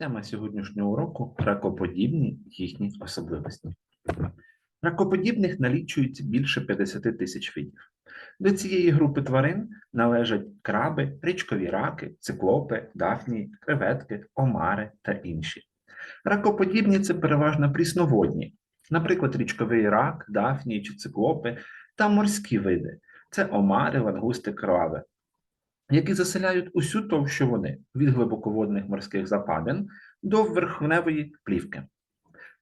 Тема сьогоднішнього уроку ракоподібні їхні особливості. Ракоподібних налічується більше 50 тисяч видів. До цієї групи тварин належать краби, річкові раки, циклопи, дафнії, креветки, омари та інші. Ракоподібні це переважно прісноводні, наприклад, річковий рак, дафнії чи циклопи та морські види це омари, лангусти, краби, які заселяють усю товщу води від глибоководних морських западин до верхневої плівки.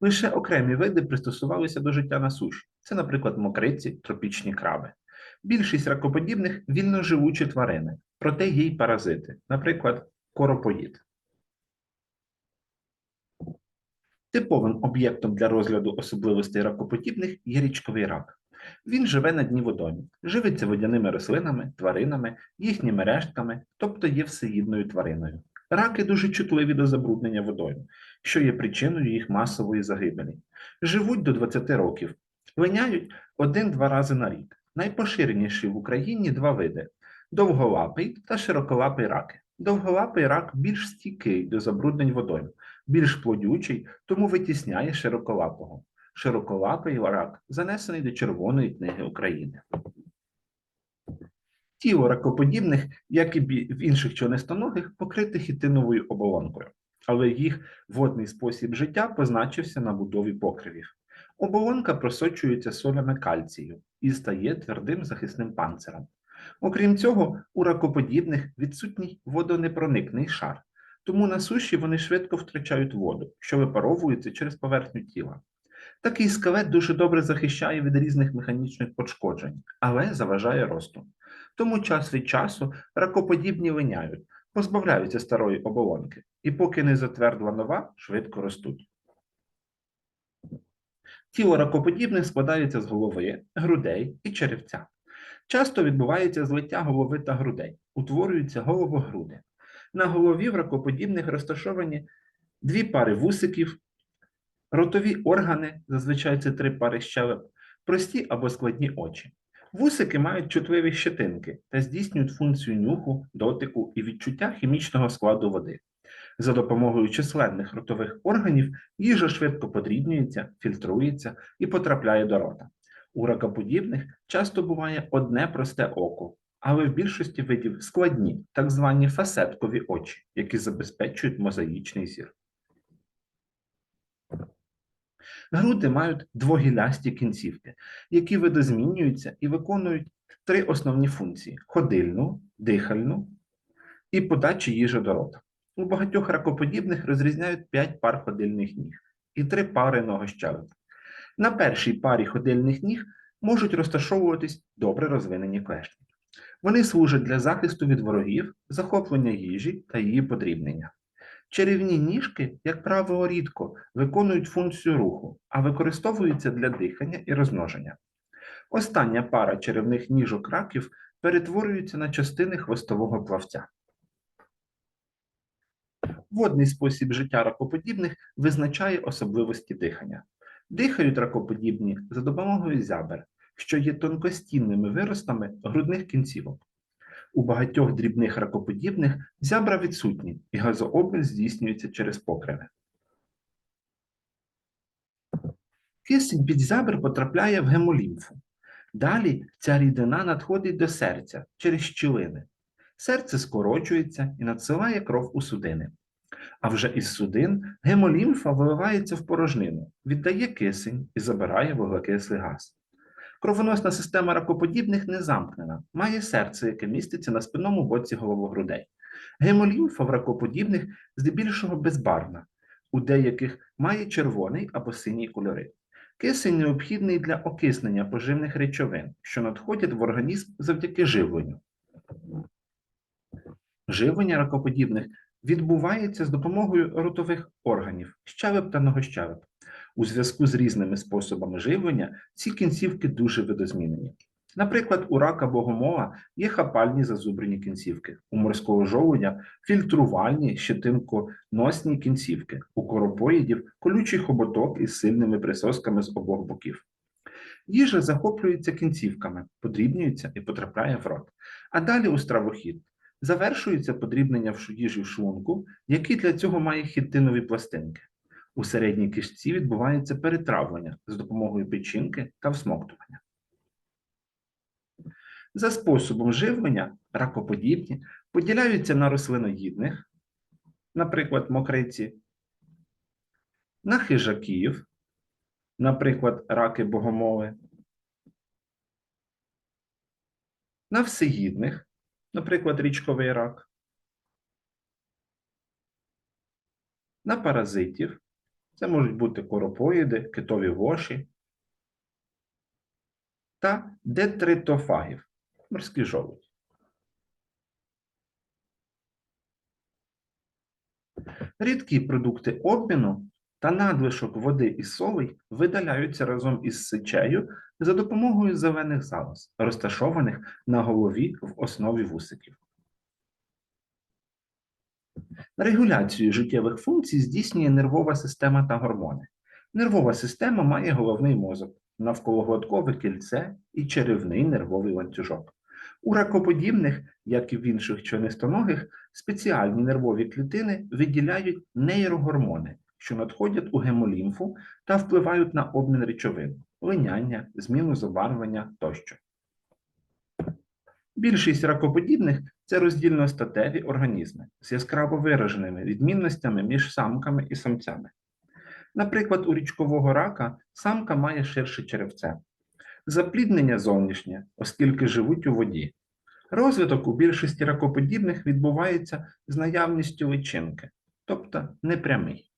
Лише окремі види пристосувалися до життя на суші. Це, наприклад, мокриці, тропічні краби. Більшість ракоподібних вільноживучі тварини, проте є й паразити, наприклад, коропоїд. Типовим об'єктом для розгляду особливостей ракоподібних є річковий рак. Він живе на дні водойм, живиться водяними рослинами, тваринами, їхніми рештками, тобто є всеїдною твариною. Раки дуже чутливі до забруднення водойм, що є причиною їх масової загибелі. Живуть до 20 років, линяють один-два рази на рік. Найпоширеніші в Україні два види: довголапий та широколапий раки. Довголапий рак більш стійкий до забруднень водойм, більш плодючий, тому витісняє широколапого. Широколапий рак занесений до Червоної книги України. Тіло ракоподібних, як і в інших членистоногих, покрите хітиновою оболонкою, але їх водний спосіб життя позначився на будові покривів. Оболонка просочується солями кальцію і стає твердим захисним панцирем. Окрім цього, у ракоподібних відсутній водонепроникний шар, тому на суші вони швидко втрачають воду, що випаровується через поверхню тіла. Такий скелет дуже добре захищає від різних механічних пошкоджень, але заважає росту. Тому час від часу ракоподібні линяють, позбавляються старої оболонки, і поки не затвердла нова, швидко ростуть. Тіло ракоподібних складається з голови, грудей і черевця. Часто відбувається злиття голови та грудей, утворюються головогруди. На голові в ракоподібних розташовані дві пари вусиків, ротові органи, зазвичай це три пари щелеп, прості або складні очі. Вусики мають чутливі щетинки та здійснюють функцію нюху, дотику і відчуття хімічного складу води. За допомогою численних ротових органів їжа швидко подрібнюється, фільтрується і потрапляє до рота. У ракоподібних часто буває одне просте око, але в більшості видів складні, так звані фасеткові очі, які забезпечують мозаїчний зір. Груди мають двогілясті кінцівки, які видозмінюються і виконують три основні функції: ходильну, дихальну і подачу їжі до рота. У багатьох ракоподібних розрізняють 5 пар ходильних ніг і 3 пари ногощелеп. На першій парі ходильних ніг можуть розташовуватись добре розвинені клешні. Вони служать для захисту від ворогів, захоплення їжі та її подрібнення. Черевні ніжки, як правило, рідко виконують функцію руху, а використовуються для дихання і розмноження. Остання пара черевних ніжок раків перетворюється на частини хвостового плавця. Водний спосіб життя ракоподібних визначає особливості дихання. Дихають ракоподібні за допомогою зябер, що є тонкостінними виростами грудних кінцівок. У багатьох дрібних ракоподібних зябра відсутні, і газообмін здійснюється через покриви. Кисень під зябр потрапляє в гемолімфу. Далі ця рідина надходить до серця через щілини. Серце скорочується і надсилає кров у судини. А вже із судин гемолімфа виливається в порожнину, віддає кисень і забирає вуглекислий газ. Кровоносна система ракоподібних не замкнена, має серце, яке міститься на спинному боці головогрудей. Гемолімфа в ракоподібних здебільшого безбарвна, у деяких має червоний або синій кольори. Кисень необхідний для окиснення поживних речовин, що надходять в організм завдяки живленню. Живлення ракоподібних відбувається з допомогою ротових органів, щелеп та ногощелеп. У зв'язку з різними способами живлення ці кінцівки дуже видозмінені. Наприклад, у рака богомола є хапальні зазубрені кінцівки, у морського жолудя фільтрувальні щетинконосні кінцівки, у коропоїдів колючий хоботок із сильними присосками з обох боків. Їжа захоплюється кінцівками, подрібнюється і потрапляє в рот. А далі у стравохід Завершується подрібнення в їжі в шлунку, який для цього має хітинові пластинки. У середній кишці відбувається перетравлення з допомогою печінки та всмоктування. За способом живлення ракоподібні поділяються на рослиноїдних, наприклад, мокриці, на хижаків, наприклад, раки богомоли, на всеїдних, наприклад, річковий рак, на паразитів, це можуть бути коропоїди, китові воші, та детритофагів, морський жолудь. Рідкі продукти обміну та надлишок води і солей видаляються разом із сечею за допомогою зелених залоз, розташованих на голові в основі вусиків. Регуляцію життєвих функцій здійснює нервова система та гормони. Нервова система має головний мозок, навкологлоткове кільце і черевний нервовий ланцюжок. У ракоподібних, як і в інших членистоногих, спеціальні нервові клітини виділяють нейрогормони, що надходять у гемолімфу та впливають на обмін речовин, линяння, зміну забарвлення тощо. Більшість ракоподібних це роздільностатеві організми з яскраво вираженими відмінностями між самками і самцями. Наприклад, у річкового рака самка має ширше черевце, запліднення зовнішнє, оскільки живуть у воді. Розвиток у більшості ракоподібних відбувається з наявністю личинки, тобто непрямий.